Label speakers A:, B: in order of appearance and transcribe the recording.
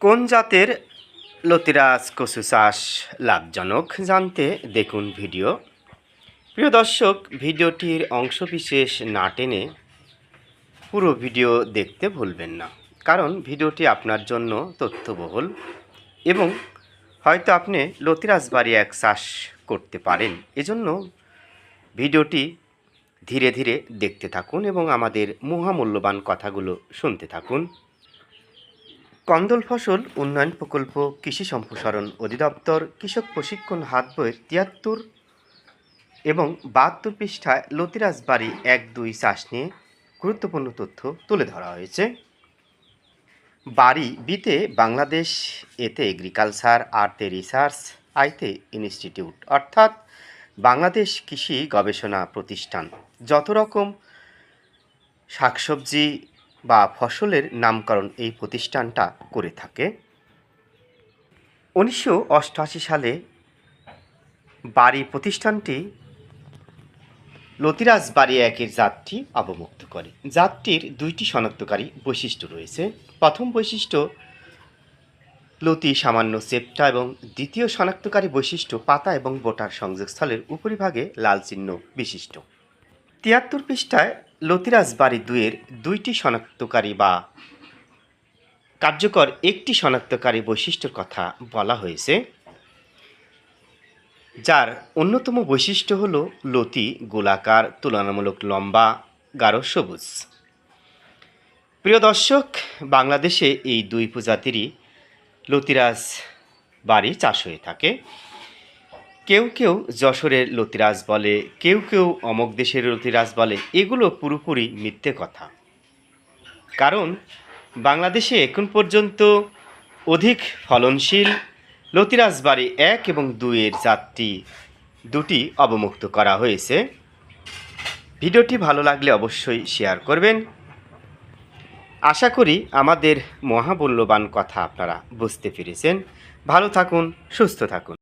A: কোন জাতের লতিরাজ কচু চাষ লাভজনক জানতে দেখুন ভিডিও। প্রিয় দর্শক, ভিডিওটির অংশবিশেষ না টেনে পুরো ভিডিও দেখতে ভুলবেন না, কারণ ভিডিওটি আপনার জন্য তথ্যবহুল এবং হয়তো আপনি লতিরাজ বাড়ি এক চাষ করতে পারেন। এজন্য ভিডিওটি ধীরে ধীরে দেখতে থাকুন এবং আমাদের মহামূল্যবান কথাগুলো শুনতে থাকুন। কন্দল ফসল উন্নয়ন প্রকল্প, কৃষি সম্প্রসারণ অধিদপ্তর, কৃষক প্রশিক্ষণ হাত বইয়ের তিয়াত্তর এবং বাহাত্তর পৃষ্ঠায় লতিরাজ বাড়ি এক দুই চাষ নিয়ে গুরুত্বপূর্ণ তথ্য তুলে ধরা হয়েছে। বাড়ি বিতে বাংলাদেশ, এতে এগ্রিকালচার, আর্তে রিসার্চ, আইতে ইনস্টিটিউট অর্থাৎ বাংলাদেশ কৃষি গবেষণা প্রতিষ্ঠান। যত রকম শাকসবজি বা ফসলের নামকরণ এই প্রতিষ্ঠানটা করে থাকে। উনিশশো অষ্টআশি সালে বাড়ি প্রতিষ্ঠানটি লতিরাজ বাড়ি একের জাতটি অবমুক্ত করে। জাতটির দুইটি শনাক্তকারী বৈশিষ্ট্য রয়েছে। প্রথম বৈশিষ্ট্য, লতি সামান্য চেপটা এবং দ্বিতীয় শনাক্তকারী বৈশিষ্ট্য পাতা এবং বোটার সংযোগস্থলের উপরিভাগে লাল চিহ্ন বিশিষ্ট। তিয়াত্তর পৃষ্ঠায় লতিরাজ বাড়ি দুয়ের দুইটি শনাক্তকারী বা কার্যকর একটি শনাক্তকারী বৈশিষ্ট্যের কথা বলা হয়েছে, যার অন্যতম বৈশিষ্ট্য হল লতি গোলাকার, তুলনামূলক লম্বা, গাঢ় সবুজ। প্রিয় দর্শক, বাংলাদেশে এই দুই প্রজাতিরই লতিরাজ বাড়ি চাষ হয়ে থাকে। কেউ কেউ যশোরের লতিরাজ বলে, কেউ কেউ অমক দেশের লতিরাজ বলে, এগুলো পুরোপুরি মিথ্যে কথা। কারণ বাংলাদেশে এখন পর্যন্ত অধিক ফলনশীল লতিরাজ বাড়ি এক এবং দুইয়ের জাতটি দুটি অবমুক্ত করা হয়েছে। ভিডিওটি ভালো লাগলে অবশ্যই শেয়ার করবেন। আশা করি আমাদের মহামূল্যবান কথা আপনারা বুঝতে পেরেছেন। ভালো থাকুন, সুস্থ থাকুন।